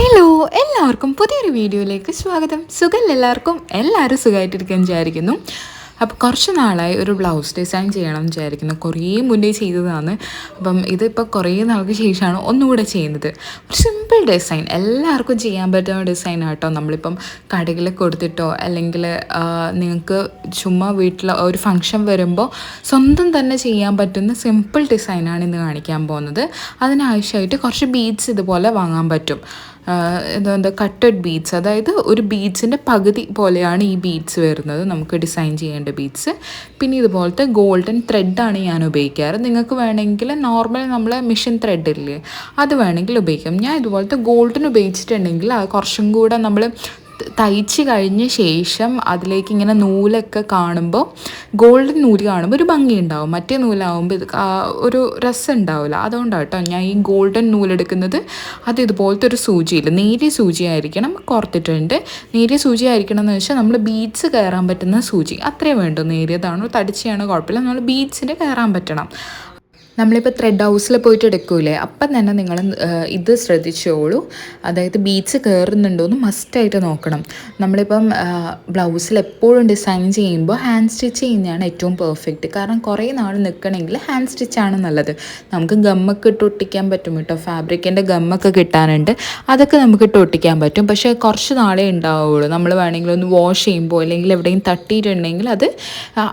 Hello എല്ലാവർക്കും പുതിയൊരു വീഡിയോയിലേക്ക് സ്വാഗതം. സുഖം എല്ലാവർക്കും? എല്ലാവരും സുഖമായിട്ടിരിക്കാൻ വിചാരിക്കുന്നു. അപ്പോൾ കുറച്ച് നാളായി ഒരു ബ്ലൗസ് ഡിസൈൻ ചെയ്യണം എന്ന് വിചാരിക്കുന്നു. കുറേ മുന്നേ ചെയ്തതാണ്. അപ്പം ഇതിപ്പോൾ കുറേ നാൾക്ക് ശേഷമാണ് ഒന്നുകൂടെ ചെയ്യുന്നത്. ഒരു സിമ്പിൾ ഡിസൈൻ എല്ലാവർക്കും ചെയ്യാൻ പറ്റുന്ന ഡിസൈൻ ആട്ടോ. നമ്മളിപ്പം കടയിൽ കൊടുത്തിട്ടോ അല്ലെങ്കിൽ നിങ്ങൾക്ക് ചുമ്മാ വീട്ടിൽ ഒരു ഫംഗ്ഷൻ വരുമ്പോൾ സ്വന്തം തന്നെ ചെയ്യാൻ പറ്റുന്ന സിമ്പിൾ ഡിസൈനാണ് ഇന്ന് കാണിക്കാൻ പോകുന്നത്. അതിനാവശ്യമായിട്ട് കുറച്ച് ബീഡ്സ് ഇതുപോലെ വാങ്ങാൻ പറ്റും. എന്താ കട്ടഡ് ബീഡ്സ് അതായത് ഒരു ബീഡ്സിന്റെ പകുതി പോലെയാണ് ഈ ബീഡ്സ് വരുന്നത്. നമുക്ക് ഡിസൈൻ ചെയ്യേണ്ട ബീഡ്സ് പിന്നെ ഇതുപോലത്തെ ഗോൾഡൻ ത്രെഡാണ് ഞാൻ ഉപയോഗിക്കാറ്. നിങ്ങൾക്ക് വേണമെങ്കിൽ നോർമൽ നമ്മൾ മിഷൻ ത്രെഡ് ഇല്ലേ അത് വേണമെങ്കിൽ ഉപയോഗിക്കാം. ഞാൻ ഇതുപോലത്തെ ഗോൾഡൻ ഉപയോഗിച്ചിട്ടുണ്ടെങ്കിൽ കുറച്ചും കൂടെ നമ്മൾ തയ്ച്ച് കഴിഞ്ഞ ശേഷം അതിലേക്ക് ഇങ്ങനെ നൂലൊക്കെ കാണുമ്പോൾ ഗോൾഡൻ നൂൽ കാണുമ്പോൾ ഒരു ഭംഗി ഉണ്ടാവും. മറ്റേ നൂലാവുമ്പോൾ ഇത് ഒരു രസം ഉണ്ടാവില്ല. അതുകൊണ്ടാണ് കേട്ടോ ഞാൻ ഈ ഗോൾഡൻ നൂലെടുക്കുന്നത് അത് ഇതുപോലത്തെ ഒരു സൂചിയിൽ നേരിയ സൂചി ആയിരിക്കണം കോർത്തിട്ടുണ്ട്. നേരിയ സൂചി ആയിരിക്കണം എന്ന് വെച്ചാൽ നമ്മൾ ബീഡ്സ് കയറാൻ പറ്റുന്ന സൂചി. അത്രേ വേണ്ടു. നേരിയതാണോ തടിച്ചാണോ കുഴപ്പമില്ല. നമ്മൾ ബീഡ്സിന്റെ കയറാൻ പറ്റണം. നമ്മളിപ്പോൾ ത്രെഡ് ഹൗസിൽ പോയിട്ട് എടുക്കൂലേ? അപ്പം തന്നെ നിങ്ങൾ ഇത് ശ്രദ്ധിച്ചോളൂ. അതായത് ബീച്ച് കയറുന്നുണ്ടോ എന്ന് മസ്റ്റായിട്ട് നോക്കണം. നമ്മളിപ്പം ബ്ലൗസിൽ എപ്പോഴും ഡിസൈൻ ചെയ്യുമ്പോൾ ഹാൻഡ് സ്റ്റിച്ച് ചെയ്യുന്നതാണ് ഏറ്റവും പെർഫെക്റ്റ് കാരണം കുറേ നാൾ നിൽക്കണമെങ്കിൽ ഹാൻഡ് സ്റ്റിച്ചാണ് നല്ലത്. നമുക്ക് ഗമ്മൊക്കെ ഇട്ട് ഒട്ടിക്കാൻ പറ്റും കേട്ടോ. ഫാബ്രിക്കിന്റെ ഗമ്മൊക്കെ കിട്ടാനുണ്ട്. അതൊക്കെ നമുക്ക് ഇട്ട് ഒട്ടിക്കാൻ പറ്റും. പക്ഷേ കുറച്ച് നാളേ ഉണ്ടാവുള്ളൂ. നമ്മൾ വേണമെങ്കിൽ ഒന്ന് വാഷ് ചെയ്യുമ്പോൾ അല്ലെങ്കിൽ എവിടെയും തട്ടിയിട്ടുണ്ടെങ്കിൽ അത്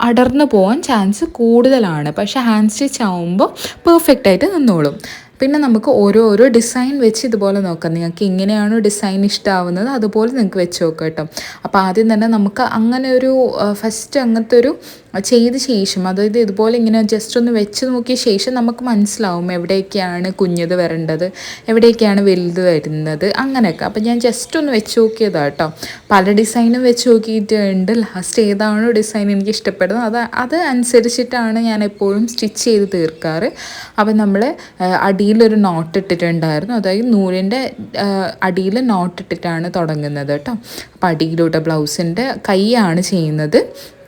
അടർന്നു പോകാൻ ചാൻസ് കൂടുതലാണ്. പക്ഷേ ഹാൻഡ് സ്റ്റിച്ച് ആവുമ്പോൾ പെർഫെക്റ്റ് ആയിട്ട് നിന്നോളും. പിന്നെ നമുക്ക് ഓരോ ഓരോ ഡിസൈൻ വെച്ച് ഇതുപോലെ നോക്കാം. നിങ്ങൾക്ക് ഇങ്ങനെയാണോ ഡിസൈൻ ഇഷ്ടമാവുന്നത് അതുപോലെ നിങ്ങൾക്ക് വെച്ച് നോക്കാം കേട്ടോ. അപ്പോൾ ആദ്യം തന്നെ നമുക്ക് അങ്ങനെ ഒരു ഫസ്റ്റ് അങ്ങനത്തെ ഒരു ചെയ്ത ശേഷം അതായത് ഇതുപോലെ ഇങ്ങനെ ജസ്റ്റ് ഒന്ന് വെച്ച് നോക്കിയ ശേഷം നമുക്ക് മനസ്സിലാവും എവിടെയൊക്കെയാണ് കുഞ്ഞത് വരേണ്ടത് എവിടെയൊക്കെയാണ് വലുത് വരുന്നത് അങ്ങനെയൊക്കെ. അപ്പോൾ ഞാൻ ജസ്റ്റ് ഒന്ന് വെച്ച് നോക്കിയതാണ് കേട്ടോ പല ഡിസൈനും വെച്ച് നോക്കിയിട്ടുണ്ട്. ലാസ്റ്റ് ഏതാണോ ഡിസൈൻ എനിക്ക് ഇഷ്ടപ്പെടുന്നത്. അത് അത് അനുസരിച്ചിട്ടാണ് ഞാൻ എപ്പോഴും സ്റ്റിച്ച് ചെയ്ത് തീർക്കാറ്. അപ്പം നമ്മൾ അടിയിലൊരു നോട്ട് ഇട്ടിട്ടുണ്ടായിരുന്നു. അതായത് നൂലിന്റെ അടിയിൽ നോട്ട് ഇട്ടിട്ടാണ് തുടങ്ങുന്നത് കേട്ടോ അപ്പോൾ അടിയിലോട്ട് ബ്ലൗസിന്റെ കൈയാണ് ചെയ്യുന്നത്.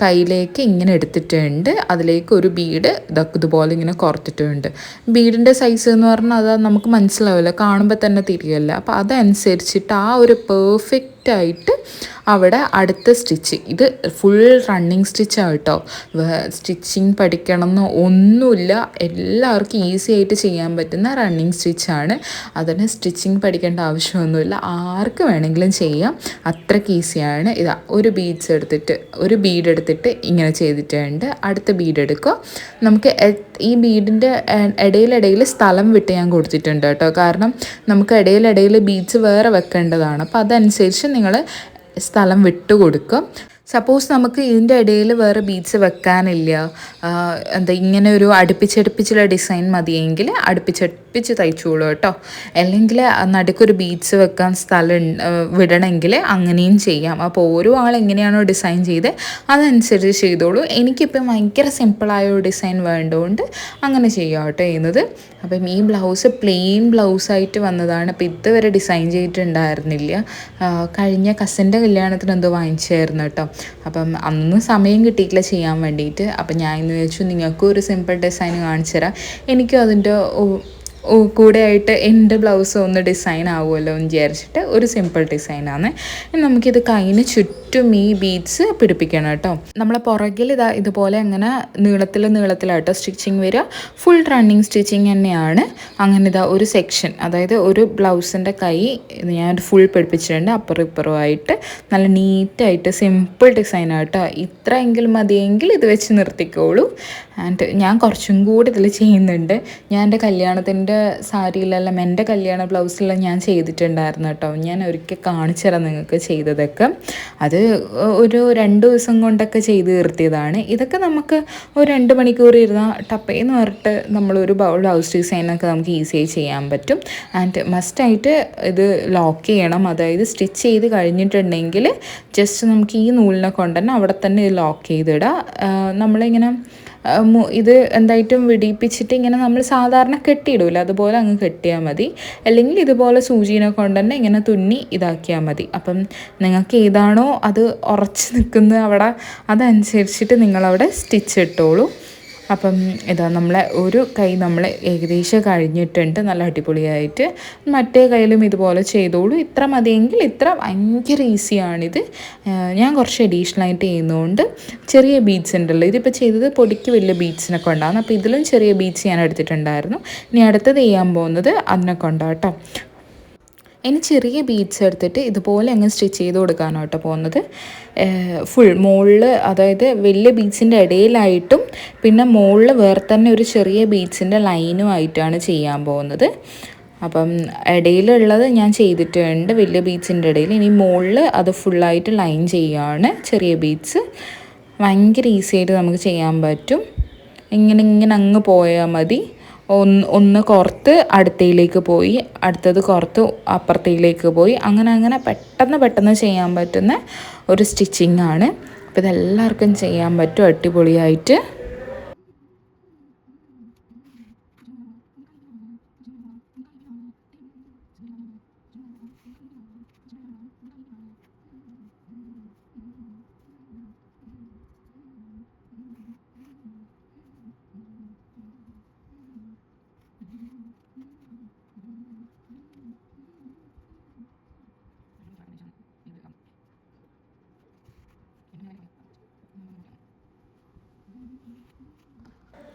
കയ്യിലേക്ക് ഇങ്ങനെ എടുത്തിട്ടുണ്ട്. അതിലേക്ക് ഒരു ബീഡ് ഇതൊക്കെ ഇതുപോലെ ഇങ്ങനെ കുറത്തിട്ടുണ്ട് ബീഡിന്റെ സൈസ് എന്ന് പറഞ്ഞാൽ അത് നമുക്ക് മനസ്സിലാവില്ല. കാണുമ്പോൾ തന്നെ തിരിയല്ല. അപ്പോൾ അതനുസരിച്ചിട്ട് ആ ഒരു പെർഫെക്റ്റ് ആയിട്ട് അവിടെ അടുത്ത സ്റ്റിച്ച്. ഇത് ഫുൾ റണ്ണിങ് സ്റ്റിച്ചാണ് കേട്ടോ. സ്റ്റിച്ചിങ് പഠിക്കണമെന്ന് ഒന്നുമില്ല. എല്ലാവർക്കും ഈസി ആയിട്ട് ചെയ്യാൻ പറ്റുന്ന റണ്ണിങ് സ്റ്റിച്ചാണ് അതിന് സ്റ്റിച്ചിങ് പഠിക്കേണ്ട ആവശ്യമൊന്നുമില്ല. ആർക്ക് വേണമെങ്കിലും ചെയ്യാം. അത്രയ്ക്ക് ഈസിയാണ് ഇതാ ഒരു ബീഡ്സ് എടുത്തിട്ട് ഒരു ബീഡ് എടുത്തിട്ട് ഇങ്ങനെ ചെയ്തിട്ടുണ്ട്. അടുത്ത ബീഡ് എടുക്കുക. നമുക്ക് ഈ ബീഡിന്റെ ഇടയിലിടയിൽ സ്ഥലം വിട്ട് ഞാൻ കൊടുത്തിട്ടുണ്ട് കേട്ടോ. കാരണം നമുക്ക് ഇടയിലിടയിൽ ബീഡ്സ് വേറെ വെക്കേണ്ടതാണ്. അപ്പോൾ അതനുസരിച്ച് നിങ്ങൾ സ്ഥലം വിട്ടുകൊടുക്കും. സപ്പോസ് നമുക്ക് ഇതിന്റെ ഇടയിൽ വേറെ ബീഡ്സ് വെക്കാനില്ല. എന്താ ഇങ്ങനെ ഒരു അടുപ്പിച്ചടുപ്പിച്ചുള്ള ഡിസൈൻ മതിയെങ്കിൽ അടുപ്പിച്ചടുപ്പിച്ച് തയ്ച്ചോളൂ കേട്ടോ. അല്ലെങ്കിൽ നടുക്കൊരു ബീഡ്സ് വെക്കാൻ സ്ഥലം വിടണമെങ്കിൽ അങ്ങനെയും ചെയ്യാം. അപ്പോൾ ഓരോ ആൾ എങ്ങനെയാണോ ഡിസൈൻ ചെയ്ത് അതനുസരിച്ച് ചെയ്തോളൂ. എനിക്കിപ്പം ഭയങ്കര സിമ്പിളായ ഒരു ഡിസൈൻ വേണ്ടതുകൊണ്ട് അങ്ങനെ ചെയ്യാം കേട്ടോ ചെയ്യുന്നത്. അപ്പം ഈ ബ്ലൗസ് പ്ലെയിൻ ബ്ലൗസായിട്ട് വന്നതാണ്. അപ്പോൾ ഇതുവരെ ഡിസൈൻ ചെയ്തിട്ടുണ്ടായിരുന്നില്ല. കഴിഞ്ഞ കസിന്റെ കല്യാണത്തിന് എന്തോ വാങ്ങിച്ചായിരുന്നു കേട്ടോ. അപ്പം അന്ന് സമയം കിട്ടിയിട്ടില്ല ചെയ്യാൻ വേണ്ടിയിട്ട്. അപ്പം ഞാൻ എന്ന് വെച്ചു നിങ്ങൾക്കും ഒരു സിമ്പിൾ ഡിസൈൻ കാണിച്ചു തരാം എനിക്കും അതിന്റെ കൂടെ ആയിട്ട് എന്റെ ബ്ലൗസ് ഒന്ന് ഡിസൈൻ ആവുമല്ലോ എന്ന് വിചാരിച്ചിട്ട് ഒരു സിമ്പിൾ ഡിസൈനാണ് നമുക്കിത് കൈന് ചുറ്റും ഈ ബീഡ്സ് പിടിപ്പിക്കണം കേട്ടോ. നമ്മളെ പുറകിൽ ഇതാ ഇതുപോലെ അങ്ങനെ നീളത്തിൽ നീളത്തിലായിട്ട് സ്റ്റിച്ചിങ് വരിക. ഫുൾ റണ്ണിങ് സ്റ്റിച്ചിങ് തന്നെയാണ്. അങ്ങനെ ഇതാ ഒരു സെക്ഷൻ അതായത് ഒരു ബ്ലൗസിന്റെ കൈ ഞാൻ ഫുൾ പിടിപ്പിച്ചിട്ടുണ്ട്. അപ്പുറം ഇപ്പുറമായിട്ട് നല്ല നീറ്റായിട്ട് സിമ്പിൾ ഡിസൈൻ ആട്ടോ. ഇത്രയെങ്കിലും മതിയെങ്കിൽ ഇത് വെച്ച് നിർത്തിക്കോളൂ. ആൻഡ് ഞാൻ കുറച്ചും കൂടി ഇതിൽ ചെയ്യുന്നുണ്ട്. ഞാൻ എന്റെ കല്യാണത്തിന്റെ സാരിയിലെല്ലാം എന്റെ കല്യാണ ബ്ലൗസിലെല്ലാം ഞാൻ ചെയ്തിട്ടുണ്ടായിരുന്നു കേട്ടോ. ഞാൻ ഒരിക്കൽ കാണിച്ചു തരാം നിങ്ങൾക്ക് ചെയ്തതൊക്കെ. അത് ഒരു രണ്ട് ദിവസം കൊണ്ടൊക്കെ ചെയ്ത് തീർത്തിയതാണ്. ഇതൊക്കെ നമുക്ക് ഒരു രണ്ട് മണിക്കൂർ ഇരുന്നാൽ ടപ്പേന്ന് പറഞ്ഞിട്ട് നമ്മളൊരു ബ്ലൗസ് ഡിസൈനൊക്കെ നമുക്ക് ഈസിയായി ചെയ്യാൻ പറ്റും. ആൻഡ് മസ്റ്റായിട്ട് ഇത് ലോക്ക് ചെയ്യണം. അതായത് സ്റ്റിച്ച് ചെയ്ത് കഴിഞ്ഞിട്ടുണ്ടെങ്കിൽ ജസ്റ്റ് നമുക്ക് ഈ നൂലിനെ കൊണ്ട് തന്നെ അവിടെ തന്നെ ലോക്ക് ചെയ്തിടാം. നമ്മളിങ്ങനെ ഇത് എന്തായിട്ടും വിടിപ്പിച്ചിട്ട് ഇങ്ങനെ നമ്മൾ സാധാരണ കെട്ടിയിടൂല. അതുപോലെ അങ്ങ് കെട്ടിയാൽ മതി. അല്ലെങ്കിൽ ഇതുപോലെ സൂചീനെ കൊണ്ട് തന്നെ ഇങ്ങനെ തുന്നി ഇതാക്കിയാൽ മതി. അപ്പം നിങ്ങൾക്ക് ഏതാണോ അത് ഉറച്ച് നിൽക്കുന്നത് അവിടെ അതനുസരിച്ചിട്ട് നിങ്ങളവിടെ സ്റ്റിച്ച് ഇട്ടോളൂ. അപ്പം ഇതാ നമ്മളെ ഒരു കൈ നമ്മൾ ഏകദേശം കഴിഞ്ഞിട്ടുണ്ട്. നല്ല അടിപൊളിയായിട്ട്. മറ്റേ കയ്യിലും ഇതുപോലെ ചെയ്തോളൂ. ഇത്ര മതിയെങ്കിൽ ഇത്ര ഭയങ്കര ഈസിയാണിത്. ഞാൻ കുറച്ച് അഡീഷണൽ ആയിട്ട് ചെയ്യുന്നതുകൊണ്ട് ചെറിയ ബീഡ്സ് ഉണ്ടല്ലോ. ഇതിപ്പോൾ ചെയ്തത് പൊടിക്ക് വലിയ ബീഡ്സിനൊക്കെ ഉണ്ടാകുന്നു അപ്പോൾ ഇതിലും ചെറിയ ബീച്ച് ഞാൻ എടുത്തിട്ടുണ്ടായിരുന്നു. ഇനി അടുത്തത് ചെയ്യാൻ പോകുന്നത് അതിനൊക്കെ ഉണ്ടാട്ടോ ഇനി ചെറിയ ബീഡ്സ് എടുത്തിട്ട് ഇതുപോലെ അങ്ങ് സ്റ്റിച്ച് ചെയ്ത് കൊടുക്കാനാണ് കേട്ടോ പോകുന്നത്. ഫുൾ മുകളിൽ അതായത് വലിയ ബീഡ്സിന്റെ ഇടയിലായിട്ടും പിന്നെ മുകളിൽ വേറെ തന്നെ ഒരു ചെറിയ ബീഡ്സിന്റെ ലൈനുമായിട്ടാണ് ചെയ്യാൻ പോകുന്നത്. അപ്പം ഇടയിലുള്ളത് ഞാൻ ചെയ്തിട്ടുണ്ട് വലിയ ബീഡ്സിന്റെ ഇടയിൽ. ഇനി മുകളിൽ അത് ഫുള്ളായിട്ട് ലൈൻ ചെയ്യുകയാണ് ചെറിയ ബീഡ്സ് ഭയങ്കര ഈസി ആയിട്ട് നമുക്ക് ചെയ്യാൻ പറ്റും. ഇങ്ങനെ ഇങ്ങനെ അങ്ങ് പോയാൽ മതി. ഒന്ന് ഒന്ന് കുറത്ത് അടുത്തയിലേക്ക് പോയി അടുത്തത് കുറത്ത് അപ്പുറത്തേക്ക് പോയി. അങ്ങനെ അങ്ങനെ പെട്ടെന്ന് പെട്ടെന്ന് ചെയ്യാൻ പറ്റുന്ന ഒരു സ്റ്റിച്ചിങ് ആണ് അപ്പോൾ ഇതെല്ലാവർക്കും ചെയ്യാൻ പറ്റും അടിപൊളിയായിട്ട്.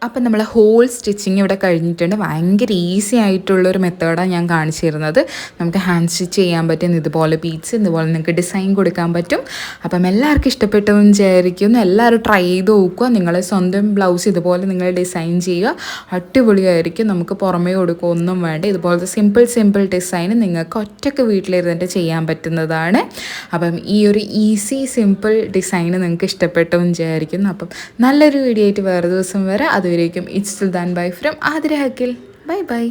അപ്പം നമ്മൾ ഹോൾ സ്റ്റിച്ചിങ് ഇവിടെ കഴിഞ്ഞിട്ടുണ്ട്. ഭയങ്കര ഈസി ആയിട്ടുള്ളൊരു മെത്തേഡാണ് ഞാൻ കാണിച്ചു തരുന്നത് നമുക്ക് ഹാൻഡ് സ്റ്റിച്ച് ചെയ്യാൻ പറ്റും ഇതുപോലെ ബീറ്റ്സ് ഇതുപോലെ നിങ്ങൾക്ക് ഡിസൈൻ കൊടുക്കാൻ പറ്റും. അപ്പം എല്ലാവർക്കും ഇഷ്ടപ്പെട്ടു വിചാരിക്കുന്നു. എല്ലാവരും ട്രൈ ചെയ്ത് നോക്കുക. നിങ്ങളെ സ്വന്തം ബ്ലൗസ് ഇതുപോലെ നിങ്ങൾ ഡിസൈൻ ചെയ്യുക. അടിപൊളിയായിരിക്കും. നമുക്ക് പുറമേ കൊടുക്കുക. ഒന്നും വേണ്ട. ഇതുപോലത്തെ സിമ്പിൾ സിമ്പിൾ ഡിസൈൻ നിങ്ങൾക്ക് ഒറ്റയ്ക്ക് വീട്ടിലിരുന്നിട്ട് ചെയ്യാൻ പറ്റുന്നതാണ്. അപ്പം ഈ ഒരു ഈസി സിമ്പിൾ ഡിസൈൻ നിങ്ങൾക്ക് ഇഷ്ടപ്പെട്ടു വിചാരിക്കുന്നു. അപ്പം നല്ലൊരു വീഡിയോ ആയിട്ട് വേറെ ദിവസം വരെ. അതുവരേക്കും it's than bye from Athira ഹക്കിൽ ബൈ ബൈ